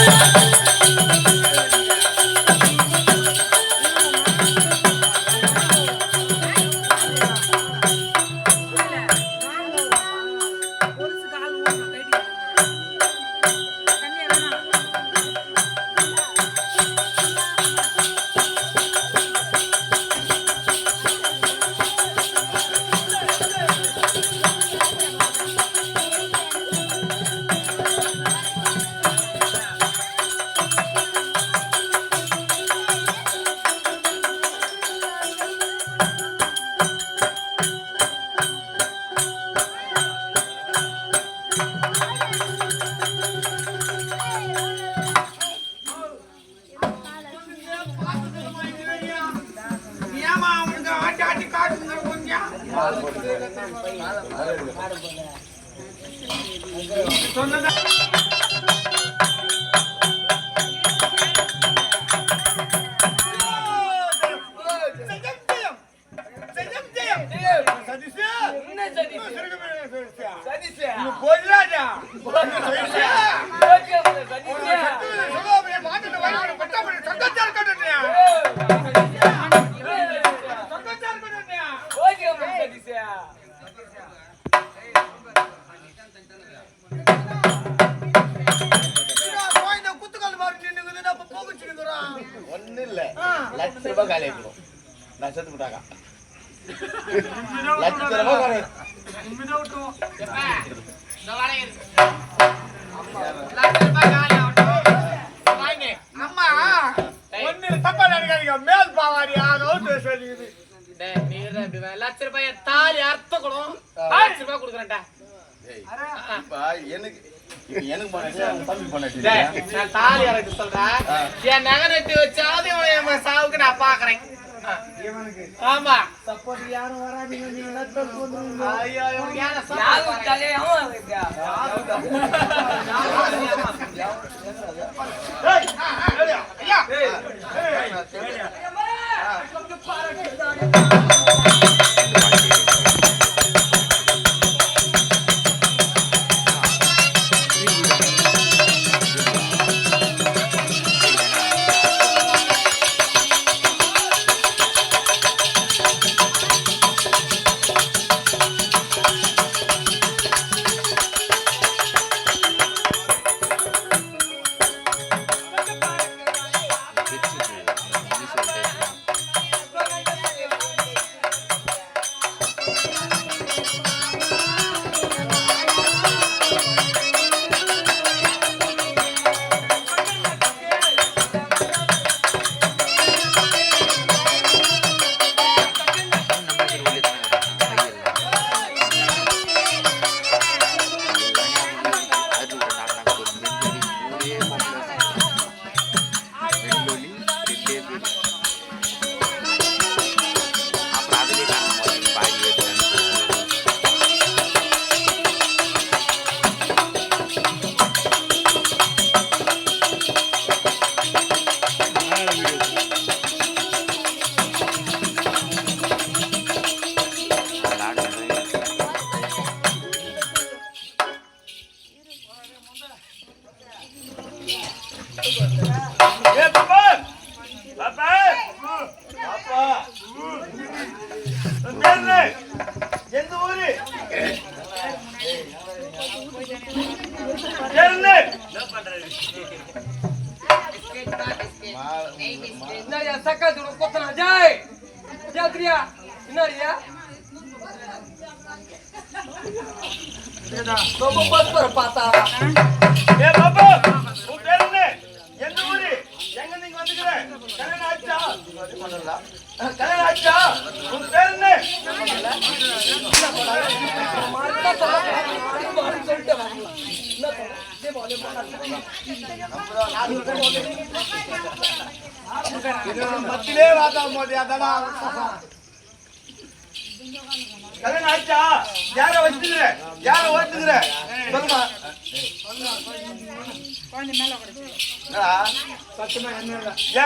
ஏமா அவனுக்கு ஆட்டி ஆட்டி காட்டுங்க கொஞ்சம் சொன்னதா பொல்லாதா சங்கச்சார் கட்டுறியா ரூபாய் காலி ஆயிடும் நான் செத்து விட்டாங்க லட்ச ரூபாய் காலி அம்மா. ஒண்ணு தப்பா நினைக்காதீங்க மேல் பாவாடி ஆகும் சொல்லிக்குது லட்ச ரூபாய் தாலி அர்த்தம் லட்ச ரூபாய் கொடுக்குறேன்டா. எனக்கு எனக்கு பண்ணாச்சு அவங்க தம்பி பண்ணாச்சு டேய், நான் தாலி அறக்க சொல்றேன் என் நகை நட்டு வச்சாவது என் சாவுக்கு நான் பாக்குறேன் ஆமா ஐயோ இவனுக்கு யாரை சாவு ஏ பாப்பா பாப்பா பாப்பா பேரு எந்த ஊரு பேரு என்னடியா சக்காத்து உனக்கு கொத்தனா ஜாய் ஜாத்ரியா என்னடியா ரொம்ப பஸ்பர பார்த்தா ஏ பாப்பா உன் பேரு என்ன எந்த ஊரு எங்க நீங்க வந்துக்கிற கல்யாணம் ஆச்சா உன் பேரு என்ன மத்திலே வாதா மோதி அதடா யார வச்சுக்கிற யார ஓட்டுக்கிற சொல்லுமா சத்தமா என்ன இல்ல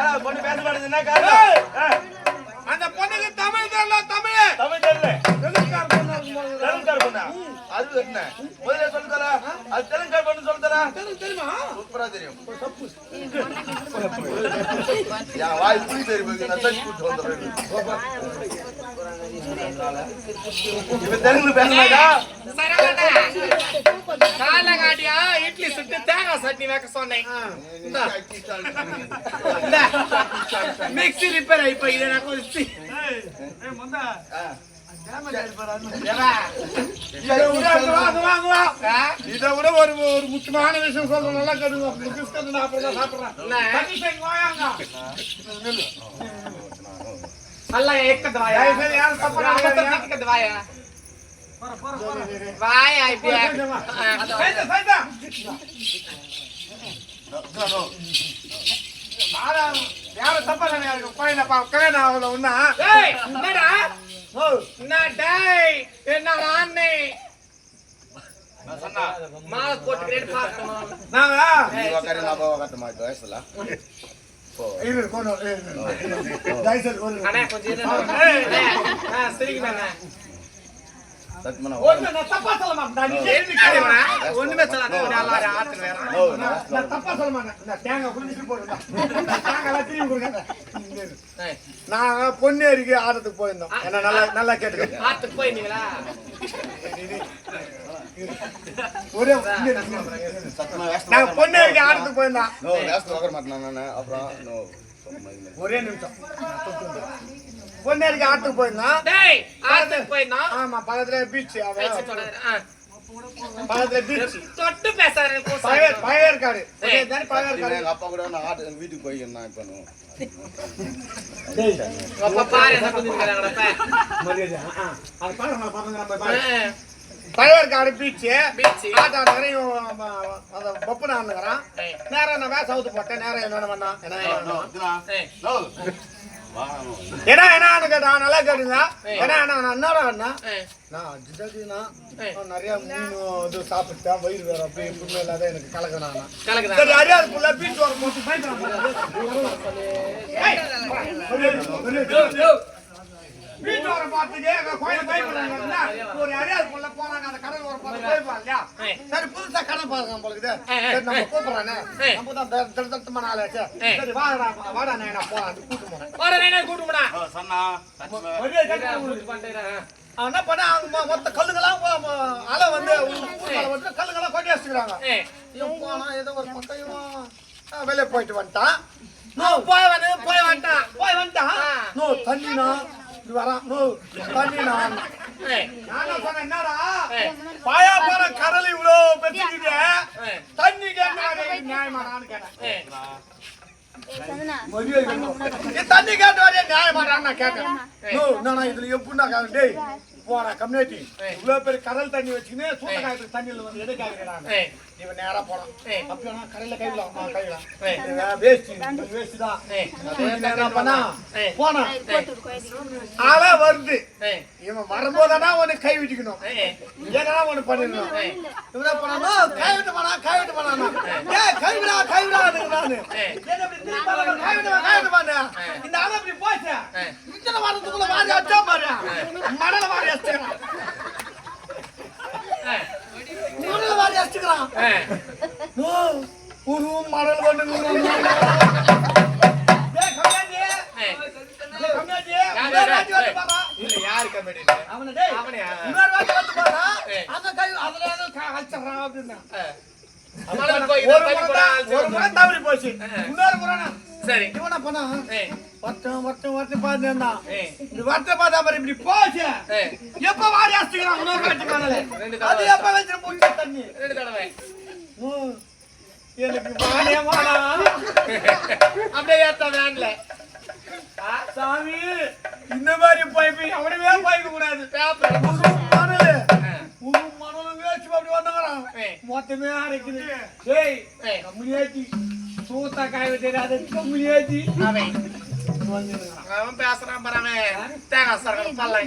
ஏன் பொண்ணு பேச மாட்டேங்குதுன்னா காரணம் அந்த பொண்ணுக்கு தமிழ் தெரியல தமிழ் தமிழ் தெரியல தெலுங்கார தெலுங்கார பொண்ணா அது என்ன முதல்ல சொல்லி தர அது தெலுங்கார பொண்ணு சொல்லி தர தெரியுமா? சூப்பரா தெரியும் யா வாய் புடி தெரியும் தெலுங்கு பேசுனாக்கா சரவணா காலை காட்டியா இட்லி சுட்டு தேங்காய் சட்னி வைக்க சொன்னேன் இந்தா. இந்தா. மிக்ஸி ரிப்பேர் ஆகி போய் இதை நான் கொஞ்சம் ஏவா? இதை விட அது வா, அது வா, அது வா. ஆ? இதை விட ஒரு ஒரு முக்கியமான விஷயம் சொல்றேன் நல்லா கேட்டுங்க இந்த பிஸ்கட் நான் அப்புறம் தான் சாப்பிடுறேன் என்ன? தண்ணி சைடு வாயாங்க நல்லா எக்கத்து வாயா தயவு செய்து யாரும் தப்பா நினைக்காதீங்க. எக்கத்து வாயா வாயா இப்படியா சைடு, சைடு. யாரா- யாரும் தப்பா நினைக்காதீங்க. கோயில்ல பா- கல்யாணம் ஆகல ஒண்ணா. டேய் என்னடா ஓ, என்ன டேய் என்ன நானே மாலை போட்டுக்கிறேன்னு பார்க்கணும் நாங்க நீ உக்காரு, நான் போய் உக்காரட்டுமா இந்த ஒண்ணுமே நாங்க பொன்னேரிக்கு ஆட்டத்துக்கு போயிருந்தோம் என்ன நல்லா நல்லா கேட்டுக்க ஆத்துக்கு போயிருந்தீங்களா ஒரே நோ, மாட்டேன். நானு. அப்புறம் நோ, சும்மா இல்லை. ஒரே நிமிஷம். பொன்னேரிக்கு ஆட்டத்துக்கு போயிருந்தோம் டேய் போயிருந்தோம் ஆமா பக்கத்துல பீச் பக்கத்துல பீச் தொட்டு எங்க அப்பா கூட நான் ஆட்டு எங்க வீட்டுக்கு போய் நான் இப்ப நோ. அப்ப பாரு என்ன பண்ணிருக்காங்க அது பாருங்க நான் பாருங்க நம்ம ஆ, பாருங்க. பழைய இருக்காரு பீச் பீச். ஆட்டாடுறேன் அந்த பொப்பு நான் ஏய், நேரா நான் வேச அவுத்து போட்டேன் நேரம் என்ன பண்ணா என்ன. என்ன கேட்டா நல்லா கேட்டுங்க. என்ன என்ன நான் என்னடா அண்ணா? நான் ஏய். நிறைய மீன் இது சாப்பிட்டேன் வயிறு வேற இல்லாத எனக்கு கலக்கணும் கலக்குதா? சரி அறியாது புள்ள பீச் வர போட்டு பார்த்துக்கு எங்க கோயில் பயப்படுறாங்க ஒரு அறியாது புள்ள போனாங்க அந்த கடல் வர பார்த்து இல்லையா? ஏய், சரி புதுசா கடன் பாருங்க ஏய், சரி நம்ம. கூப்பிடுறானே. நம்ம தான் திடத்தட்டமான ஆளாச்சே ஏய். சரி வாடா வாடா நான் போலாம் கூட்டு சொன்னா, பண்ணிட்டேன். அவன் என்ன பண்ணா அவங்க மொத்த கல்லுங்கெல்லாம் அலை வந்து கல்லுங்கெல்லாம் கொட்டி வச்சுக்கிறாங்க. இவன் போனா ஏதோ ஒரு பக்கம் இவன் வெளியே போயிட்டு வந்துட்டான். நோ, போய் வந்து போய் வந்துட்டான். போய் வந்துட்டான். ஆ. நோ தண்ணினா இது வரான் ஏய், நான் சொன்னேன் என்னடா? பாயா போற கடல் இவ்வளோ பெற்றுக்கிட்டு ஏய், தண்ணி கேட்டு நியாயமாடான்னு கேட்டேன். ஏய். நீ தண்ணி கேட்டு வரையே நியாயமாடான்னு நான் கேட்டேன். இதுல எப்படின்னா டேய் போறா கம்யூனிட்டி. இவ்வளவு பெரிய கடல் தண்ணி வச்சுக்கின்னு சூட்ட காயத்துக்கு தண்ணியில் வந்து எதை இவன் நேரா போனான் ஏய். அப்படின்னா கடையில கைவிடலாம் கைவிடலாம். வேஸ்ட் வேஸ்ட் தான் பண்ணா. போனான் ஆளா வருது. இவன் வரும்போதானா உன்னை கை விட்டுக்கணும். ஏன்னா ஒண்ணு பண்ணிடணும். இவன பண்ணா கை விட்டு பண்ணா கை விட்டு பண்ணா ஏய் கை விடா கை விடா நானு. ஏய். என்ன இப்படி திருப்பி பாருங்க, கை விடு கை விடு பண்ணு இந்த ஆளு போச்சு. இத்தனை வாரத்துக்குள்ள வாரி அடிச்சா பாரு மணல வாரி அடிச்சுக்கிறான் ஏய், மணல வாரி அடிச்சுக்கிறான் ஏய். ஓ ஒரு மணல் கொண்டு டேய் கம்மியாஜி ஏய். டேய் கம்மியாஜி யாரு, இன்னொரு வாட்டி வந்து ஏய். பாரா. இல்ல, யாரு இது? அவன? இன்னொரு வாட்டி வந்து பாரா. அந்த கை அதுல ஏதோ அடிச்சறான் அப்படின்னா. ஒரு முறை தவறி போச்சு. இன்னொரு முறை சரி. இவனை பண்ணா? வருத்தம் வருத்தம் வருத்தம் ஏய், இப்படி வருத்தம் பார்த்தா பாரு இப்படி போச்சு. எப்ப காணல ரெண்டு தடவை. அது எப்ப வச்சு முடிச்ச தண்ணி? ரெண்டு தடவை. எனக்கு வாடே வாடா? அப்படியே ஏத்த வேன்ல. சாமி. இந்த மாதிரி பைப்பு அவனவே பாய்க்க கூடாது. பேப்பர். மணலு. மணலு வேச்சு அப்படி வந்தாங்கறான் ஏய். மொத்தமே அரைக்குது. காய தெரியாது கம்மியாச்சு அவன் அவன் பேசுறான் பாரு தேங்காய் சரக்கு பல்லை